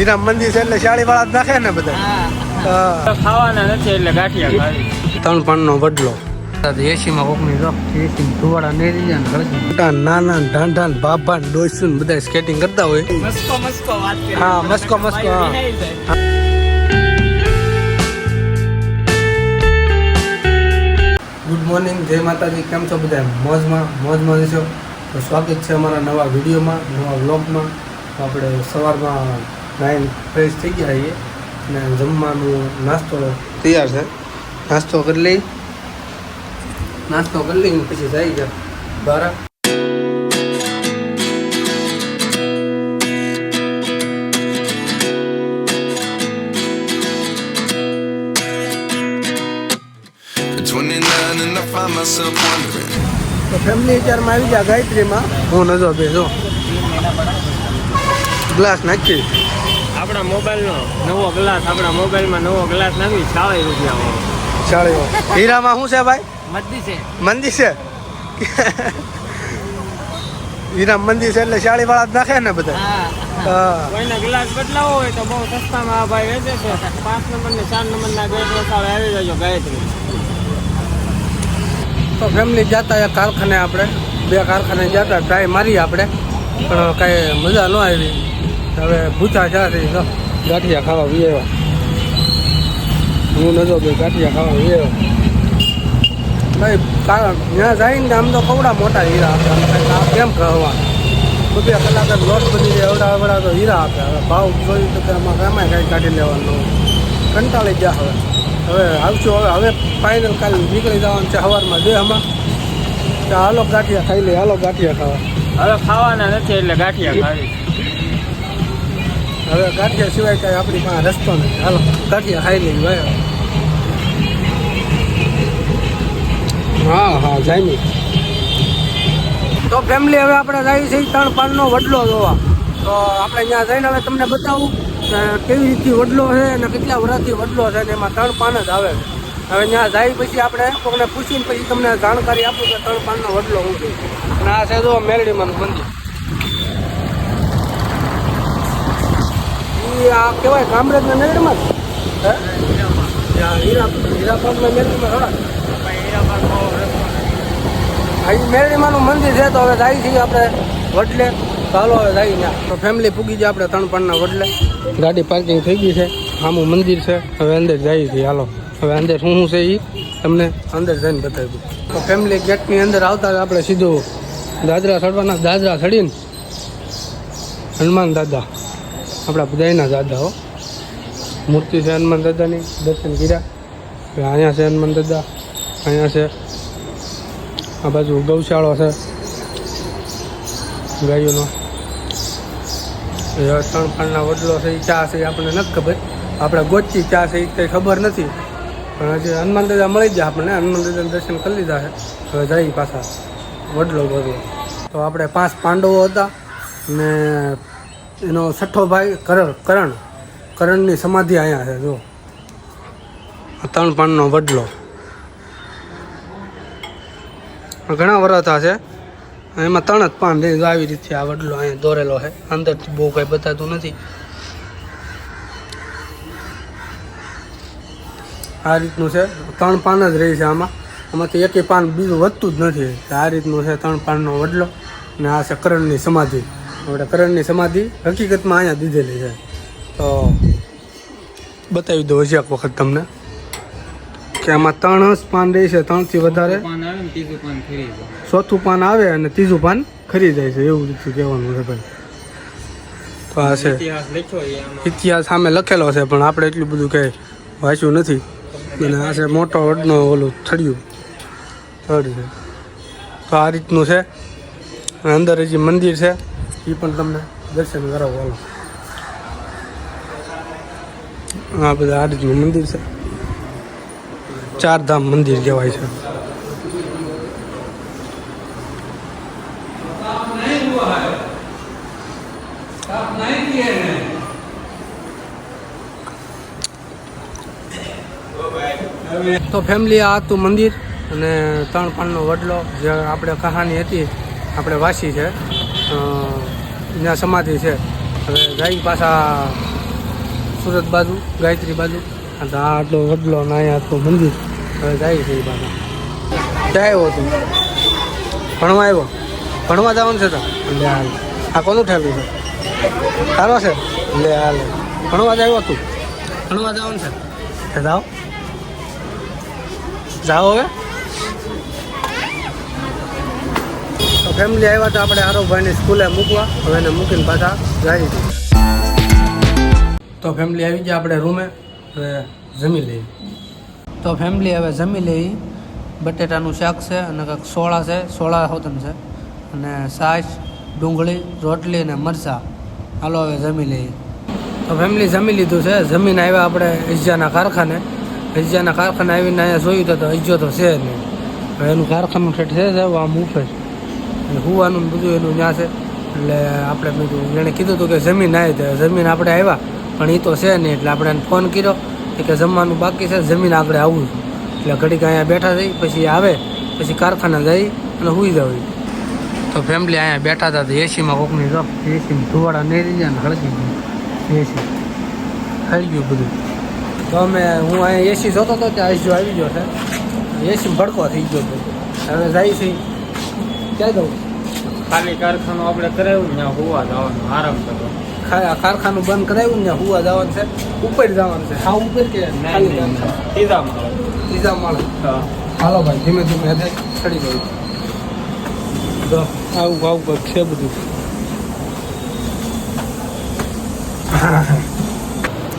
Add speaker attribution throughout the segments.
Speaker 1: શ્રીરામ મંદિર છે એટલે શાળી વાળા નાખે ને બધા.
Speaker 2: ખાવાના નથી એટલે ગાંઠિયા ખાવી
Speaker 1: ત્રણ પાનનો વડલો એસીમાં કોકની જો એસી ધુવાડા નેરી જાય ને. મોટા નાના ઢાંઢા બાબા ને બધા સ્કેટિંગ કરતા હોય.
Speaker 2: મસ્કો મસ્કો વાત
Speaker 1: હા, મસ્કો, મસ્કો, હા. ગુડ મોર્નિંગ જય માતાજી. કેમ છો બધા? મોજમાં મોજ મોજ છો? તો સ્વાગત છે અમારા નવા વિડીયોમાં નવા વ્લોગમાં. આપણે સવારમાં નાઈન ફ્રેશ થઈ ગયા છીએ અને જમવાનું નાસ્તો તૈયાર છે. નાસ્તો કરી લઈ. નાસ્તો કરી લઈને પછી જઈ ગયા બહાર
Speaker 3: At 29 and I find
Speaker 1: તો ફેમિલી અત્યારમાં આવી ગયા ગાયત્રીમાં. હું નજો બેસો. ગ્લાસ નાખી.
Speaker 2: આપણા મોબાઈલનો નવો ગ્લાસ આપણા મોબાઈલમાં નવો ગ્લાસ નાખી ચાલીસ રૂપિયા
Speaker 1: ચાલ્યો હીરામાં શું છે ભાઈ?
Speaker 2: મંદી છે.
Speaker 1: મંદિર છે? હીરા મંદિર છે એટલે ચાળી વાળા જ નાખે ને બધા? હા.
Speaker 2: કોઈને ગ્લાસ બદલાવો હોય તો બહુ સસ્તામાં આ ભાઈ વેચે છે. પાંચ નંબર ને ચાર નંબર ના ગેટ વસાવે આવી જજો ગાયત્રી.
Speaker 1: તો ફેમિલી જતા એક કારખાને આપણે બે કારખાને જતા ટ્રાય મારી આપણે. પણ કાંઈ મજા ન આવી. હવે ભૂચા ચા થઈ ગાંઠિયા ખાવા વિયેવા હું નજો બે ગાંઠિયા ખાવા વિયેવા ભાઈ ત્યાં જઈને ને આમ તો કવડા મોટા હીરા આપે આ કેમ કહેવા તો બે કલાક જ લોટ બની જાય એવડા એવડા તો હીરા આપે. હવે ભાવ જોયું તો આમાં કાંઈ કાંઈ કાઢી લેવાનું. કંટાળી ગયા હવે. હવે આવશું હવે હવે ફાઇનલ કાલ નીકળી જવાનું છે સવારમાં હમણાં કે હાલો ગાંઠિયા ખાઈ લે હાલો ગાંઠિયા ખાવા.
Speaker 2: હવે ખાવાના નથી એટલે ગાંઠિયા ખાવી.
Speaker 1: હવે ગાંઠિયા સિવાય કાંઈ આપણી પાસે રસ્તો નથી. હાલો ગાંઠિયા ખાઈ લઈ ભાઈ હા હા, જામી. તો ફેમિલી હવે આપણે જઈએ છીએ ત્રણ પાનનો વડલો જોવા. તો આપણે ત્યાં જઈને હવે તમને બતાવું કેવી રીતથી વડલો છે અને કેટલા વર્ષથી વડલો છે ને એમાં ત્રણ પાન જ આવે હવે ત્યાં જાય પછી આપણે કોઈને પૂછીને પછી તમને જાણકારી આપું કે ત્રણ પાનનો વડલો હું અને આ છે જો મેરડીમાનું મંદિર. ઈ આ કહેવાય કામરેજના જ? હે? હીરા આ ઈ મેરડીમાનું મંદિર છે, તો હવે જાય છીએ આપણે વડલે. ચાલો હવે જાય ને. તો ફેમિલી પૂગી જાય આપણે ત્રણ પાનના વડલે. ગાડી પાર્કિંગ થઈ ગઈ છે. આમું મંદિર છે. હવે અંદર જઈએ છીએ. હાલો. હવે અંદર શું શું છે એ તમને અંદર જઈને બતાવી તો ફેમિલી ગેટની અંદર આવતા આપણે સીધું દાદરા ચડવાના. દાદરા ચડીને હનુમાન દાદા. આપણા બધાના દાદાઓ મૂર્તિ છે હનુમાન દાદાની, દર્શન કર્યા. અહીંયા છે હનુમાન દાદા, અહીંયા છે આ બાજુ ગૌશાળો છે. ગાયોનો. ત્રણ પાનના વડલો છે એ ચા છે આપણને નથી ખબર. આપણે ગોચી ચા છે એ કંઈ ખબર નથી. પણ હજી હનુમાન દાદા મળી જાય આપણને. હનુમાન દાદાના દર્શન કરી લીધા છે. હવે જઈ પાછા વડલો ગોરલો તો આપણે પાંચ પાંડવો હતા ને એનો છઠ્ઠો ભાઈ કરણ કરણ, કરણની સમાધિ અહીંયા છે, જો. ત્રણ પાનનો વડલો. ઘણા વરતા છે. એમાં ત્રણ જ પાન રહી આવી રીતે આ વડલો અહીંયા દોરેલો છે. અંદરથી બહુ કંઈ બતાતું નથી. આ રીતનું છે ત્રણ પાન જ રહી છે આમાં. આમાંથી એકેય પાન બીજું વધતું જ નથી. આ રીતનું છે ત્રણ પાનનો વડલો. ને આ છે કરણની સમાધિ. આપણે કરણની સમાધિ હકીકતમાં અહીંયા દીધેલી છે. તો બતાવી દઉં હજી એક વખત તમને કે આમાં ત્રણ જ પાન રહે છે ત્રણથી વધારે. ચોથું પાન આવે અને ત્રીજું પાન ખરી જાય છે એવું રીતે કહેવાનું છે ભાઈ. તો આ છે.
Speaker 2: ઇતિહાસ
Speaker 1: સામે લખેલો છે પણ આપણે એટલું બધું કંઈ વાંચ્યું નથી. અને આ છે મોટો વડનો ઓલું થળિયું થડ છે. તો આ રીતનું છે. અંદર હજી મંદિર છે. એ પણ તમને દર્શન કરાવો આ બધા આ મંદિર છે. ચાર ધામ મંદિર કહેવાય છે. તો ફેમિલી આ હતું મંદિર અને ત્રણ પાનનો વડલો, જે આપણે કહાની હતી, આપણે વાંચી છે. ત્યાં સમાધિ છે. હવે ગાય પાછા સુરત બાજુ, ગાયત્રી બાજુ. અને આ આટલો વડલો ને અહીંયા આટલું મંદિર. હવે જાય છે એ બાજુ ક્યાં આવ્યો તું? ભણવા આવ્યો? ભણવા જવાનું છે તો? લે હાલ. આ કોનું ઠેલું છે? સારો છે? લે હાલ. ભણવા જ આવ્યો તું? ભણવા જવાનું છે? જાઓ. જાઓ હવે. ફેમિલી આવ્યા તો આપણે આરોભાઈની સ્કૂલે મૂકવા. હવે એને મૂકીને પાછા જાય છે. તો ફેમિલી આવી ગયા આપણે રૂમે હવે જમી લઈએ. તો ફેમિલી હવે જમી લઈ બટેટાનું શાક છે અને કંઈક સોળા છે સોળા હોતન છે. અને સાસ ડુંગળી રોટલી અને મરચાં. હાલો હવે જમી લઈએ તો ફેમિલી જમી લીધું છે. જમીન આવ્યા આપણે ઇજાના કારખાને. ઇજાના કારખાને આવીને અહીંયા જોયું તો તો ઇજો તો છે જ નહીં. હવે એનું કારખાનું ઠેઠ છે જ આમ ઉપર અને હુવાનું બધું એનું ત્યાં છે. એટલે આપણે બધું એણે કીધું હતું કે જમીન આવી તો જમીન આપણે આવ્યા, પણ એ તો છે નહીં. એટલે આપણે એને ફોન કર્યો કે જમવાનું બાકી છે, જમીન આગળ આવવું એટલે ઘડીક અહીંયા બેઠા થઈ, પછી આવે, પછી કારખાના જઈ અને સુઈ જવું તો ફેમિલી અહીંયા બેઠા હતા તો એસીમાં કોકની જો એસીમાં ધુવાડા નહીં ગયા જાય ને હળગી ગયું. એસી હળી ગયું બધું. તો અમે, હું અહીંયા એસી જોતો હતો ત્યાં જો આવી ગયો છે. એસી ભડકો થઈ ગયો હતો. હવે જાય છે. ક્યાં જવું?
Speaker 2: ખાલી કારખાનું આપણે કરાવ્યું ને હોવા જવાનું આરામ કરો
Speaker 1: ખા- કારખાનું બંધ કરાવ્યું ને હોવા જવાનું છે? ઉપર જવાનું છે? હા ઉપર કે
Speaker 2: ત્રીજા માળે.
Speaker 1: ત્રીજા માળે? હાલો ભાઈ ધીમે ધીમે હદે ચડી ગયું. તો આવું આવું કંઈક છે બધું.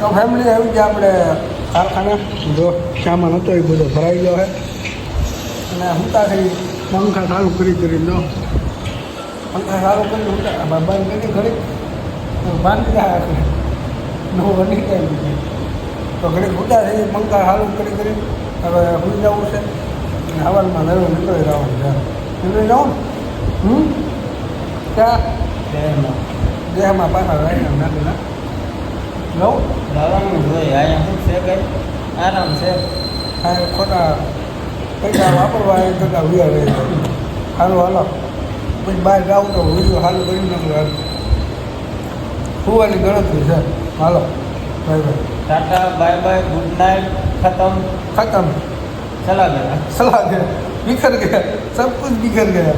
Speaker 1: તો ફેમિલી આવી ગયા આપણે કારખાને. જો સામાન હતો એ બધો ભરાઈ ગયો છે. અને હું થઈ પંખા ચાલુ કરી કરી લો. પંખા ચાલુ કરી હુતા બંધ કરી ઘડી બાંધી રહ્યા નો બની જાય બીજી. તો ઘડી થઈ પંખા ચાલુ કરી કરી. હવે હું જવું છે. અને હવારમાં નવું નીકળી જવાનું છે નીકળી જાઉં ને હમ? ક્યાં?
Speaker 2: દેહમાં.
Speaker 1: દેહમાં પાછા રહીને નાખી ના લઉં
Speaker 2: જવાનું જોઈએ અહીંયા શું છે કંઈ? આરામ છે.
Speaker 1: આ ખોટા પૈસા વાપરવા એ કરતા વ્યા રહે હાલો હાલો. પછી બહાર જાઉં તો હું હાલ કરી નાખું હાલ. હોવાની ગણતરી છે. હાલો. Bye bye.
Speaker 2: Tata bye bye. Good night. ખતમ.
Speaker 1: ખતમ.
Speaker 2: સલાહ ગયા
Speaker 1: સલાહ ગયા બિખર ગયા. સબ કુછ બિખર ગયા.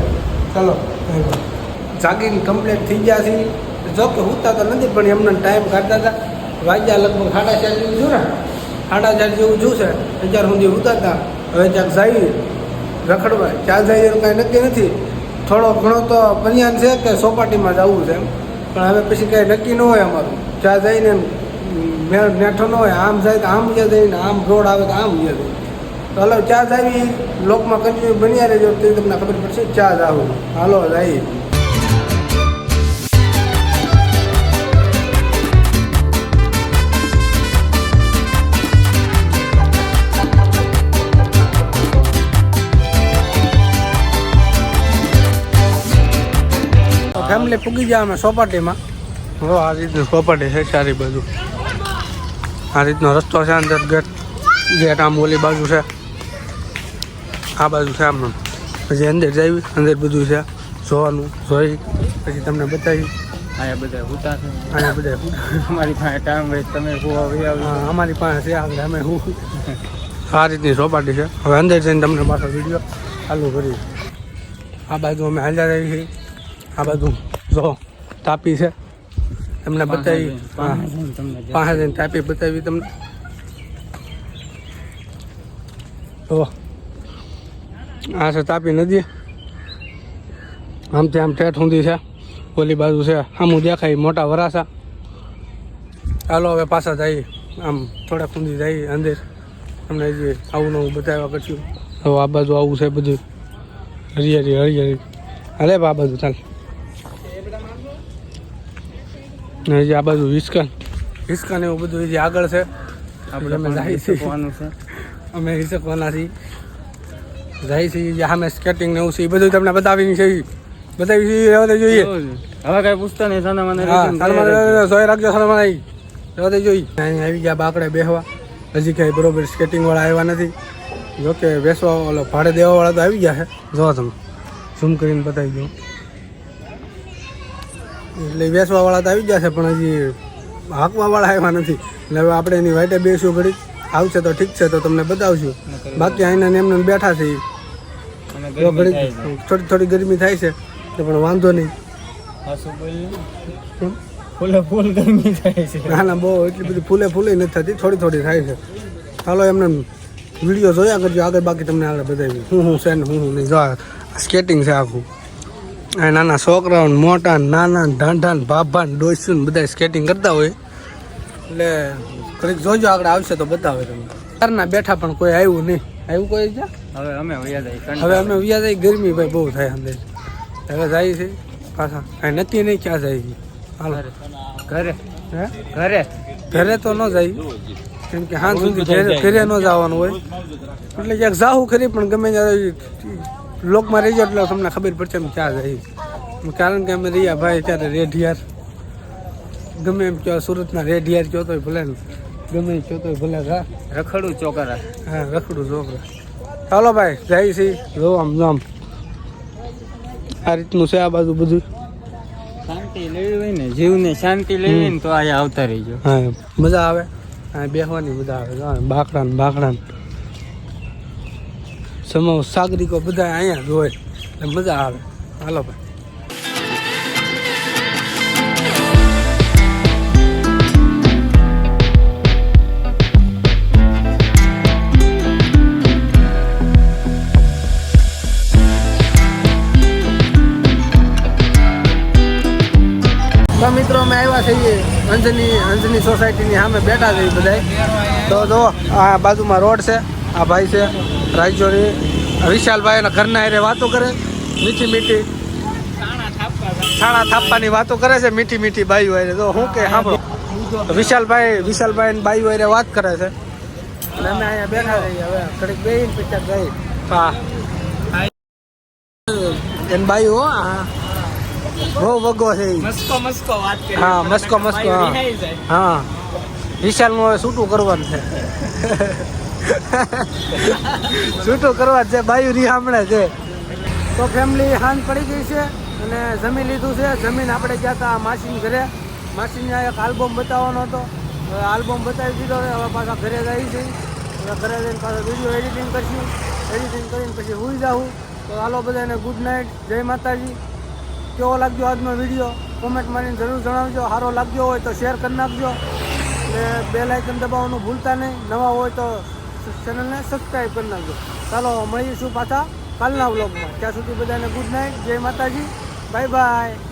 Speaker 1: ચલો બાય બાય. જાગીને કમ્પ્લીટ થઈ ગયા છે જો કે હુતા તો નથી પણ એમને ટાઈમ કાઢતા હતા. વાગ્યા લગભગ સાડા ચાર જેવું જોયું ને. સાડા ચાર જેવું જોશે હજાર સુધી હુતા હતા. હવે ક્યાંક જઈએ રખડવા. ચાર જાય એનું કાંઈ નક્કી નથી. થોડો ઘણો તો પન્યાન છે કે સોપાટીમાં જવું છે એમ. પણ હવે પછી કાંઈ નક્કી ન હોય અમારું. ચા જઈને મેળ મેઠો ન હોય. આમ જાય તો આમ ગયા જઈને, આમ રોડ આવે તો આમ ગયા જઈએ તો હલો ચા આવી લોકમાં કન્ટિન્યુ બન્યા રહેજો. તે તમને ખબર પડશે ચા આવું. હાલો, જાય. ફેમિલી પૂગી ગયા અમે સોપાટીમાં. હો આ રીતનું સોપાટી છે સારી બાજુ. આ રીતનો રસ્તો છે અંદર ગેટ. ગેટ આમ ઓલી બાજુ છે. આ બાજુ છે આમ પછી અંદર જઈ અંદર બધું છે. જોવાનું જોઈ પછી તમને બતાવી.
Speaker 2: અહીંયા બધા હુતા છે.
Speaker 1: અહીંયા બધા
Speaker 2: અમારી પાસે ટાઈમ હોય તમે હોવા
Speaker 1: હા, અમારી પાસે છે આગળ અમે હું. આ રીતની સોપાટી છે. હવે અંદર જઈને તમને પાછો વીડિયો ચાલુ કરી આ બાજુ અમે હાલ્યા રહી છીએ. આ બાજુ જો તાપી છે. તમને બતાવી હા. પાસે જઈને તાપી બતાવી તમને. જો. આ છે તાપી નદી. આમ આમ ઠેઠ ઊંધી છે. ઓલી બાજુ છે. આમું દેખાય મોટા વરાસા ચાલો હવે પાછા જઈએ. આમ થોડાક ઊંધી જઈએ અંદર. તમને હજી આવું નવું બતાવ્યા પછી. હવે આ બાજુ આવું છે બધું. હરિયાળી હરિયાળી. હાલે આ બાજુ ચાલ. ને જે આ બાજુ વિસ્કન. વિસ્કન એવું બધું હજી આગળ છે.
Speaker 2: આપણે
Speaker 1: અમે જાય છે. અમે હિસકવાના છીએ. જાય છે જે સામે સ્કેટિંગ ને એવું છે એ બધું તમને બતાવીને છે બતાવી છે જોઈએ.
Speaker 2: હવે કઈ પૂછતા નહીં સાના મને
Speaker 1: હા
Speaker 2: જ.
Speaker 1: સોય રાખજો સાના આવી રહેવા દે જોઈ અહીં આવી ગયા બાકડે બેહવા. હજી કાંઈ બરોબર સ્કેટિંગ વાળા આવ્યા નથી. જોકે બેસવા ઓલો ભાડે દેવા વાળા તો આવી ગયા છે. જોવા તમે. ઝૂમ કરીને બતાવી દો એટલે બેસવા વાળા તો આવી ગયા છે પણ હજી હાંકવાવાળા આવ્યા નથી. એટલે હવે આપણે એની વાઈટે બેસું ઘડી આવશે તો ઠીક છે તો તમને બતાવશું. બાકી અહીંના ને એમને બેઠા છે ઘડી થોડી થોડી ગરમી થાય છે તો પણ વાંધો નહીં?
Speaker 2: ફૂલે ફૂલ ગરમી થાય છે.
Speaker 1: ના ના બહુ એટલી બધી ફૂલે ફૂલે નથી થતી થોડી થોડી થાય છે. ચાલો એમને વીડિયો જોયા કરજો આગળ બાકી તમને આગળ બતાવી હું હું છે ને હું હું નહીં જો સ્કેટિંગ છે આખું. નાના છોકરાઓ મોટા નાના ઢાંઢા ભાભા ને બધા સ્કેટિંગ કરતા હોય. એટલે કંઈક જોજો આગળ આવશે તો બતાવે તમને. ઘરના બેઠા પણ કોઈ આવ્યું નહીં. આવ્યું કોઈ છે?
Speaker 2: હવે અમે વયા જાય
Speaker 1: હવે અમે વ્યા જાય ગરમી ભાઈ બહુ થાય અંદર હવે જાય છે પાછા. કાંઈ નથી નહીં ક્યાં જાય છે. હાલો.
Speaker 2: ઘરે.
Speaker 1: હે?
Speaker 2: ઘરે.
Speaker 1: ઘરે તો ન જાય. કેમ કે હા સુધી ઘરે ઘરે ન જવાનું હોય. એટલે ક્યાંક જાવું ખરી પણ ગમે ત્યારે લોકમાં રહી જાઓ એટલે તમને ખબર પડશે એમ ક્યાં જાય કારણ કે અમે રહ્યા ભાઈ ત્યારે રેઢિયાર ગમે એમ કહો સુરતના રેઢિયાર કહો તો ભલે ગમે કહો તો ભલે હા.
Speaker 2: રખડું ચોકરા.
Speaker 1: હા રખડું ચોકરા. ચાલો ભાઈ જાય છે જો આમ જો આમ આ રીતનું છે આ બાજુ બધું.
Speaker 2: શાંતિ લેવી હોય ને જીવને શાંતિ લેવી ને તો અહીંયા આવતા રહીજો.
Speaker 1: હા મજા આવે. હા બેસવાની મજા આવે. બાકડા ને બાકડા ને સમો સાગરિકો બધા અહીંયા જ હોય. એટલે મજા આવે. હાલો ભાઈ. તો મિત્રો, અમે આવ્યા છીએ અંજની અંજની સોસાયટીની સામે બેઠા છે બધા તો જો આ બાજુમાં રોડ છે, આ ભાઈ છે. રાજ્યોની વિશાલભાઈના ઘરના હારે વાતો કરે મીઠી મીઠી છાણા થાપવાની વાતો કરે છે મીઠી મીઠી બાઈઓ હારે. તો હું કે સાંભળો વિશાલભાઈ વિશાલભાઈ બાઈઓ હારે વાત કરે છે. અને અમે અહીંયા બેઠા રહીએ હવે. ઘડીક બે પિક્ચર ગઈ હા. એન બાઈઓ હો, હા બહુ વગો છે હા મસ્કો મસ્કો હા. હા. વિશાલનું હવે છૂટું કરવાનું છે. છૂટું કરવા છે, બાયુ રીહામણે છે. તો ફેમિલી હાન પડી ગઈ છે અને જમીન લીધું છે. જમીન આપણે ગયા હતા માસીન ઘરે. માસીને એક આલ્બમ બતાવવાનો હતો. હવે આલ્બમ બતાવી દીધો હવે પાછા ઘરે જઈ. છે હવે ઘરે જઈને પાછા વીડિયો એડિટિંગ કરશું. એડિટિંગ કરીને પછી હુઈ જાઉં તો હાલો બધાને ગુડ નાઇટ જય માતાજી. કેવો લાગ્યો આજનો વીડિયો કોમેન્ટ મારીને જરૂર જણાવજો. સારો લાગ્યો હોય તો શેર કરી નાખજો. અને બે લાઇકન દબાવવાનું ભૂલતા નહીં. નવા હોય તો ચેનલને સબસ્ક્રાઈબ કરી નાખજો. ચાલો, મળીશું પાછા કાલના વ્લોગમાં ત્યાં સુધી બધાને ગુડ નાઇટ જય માતાજી. Bye bye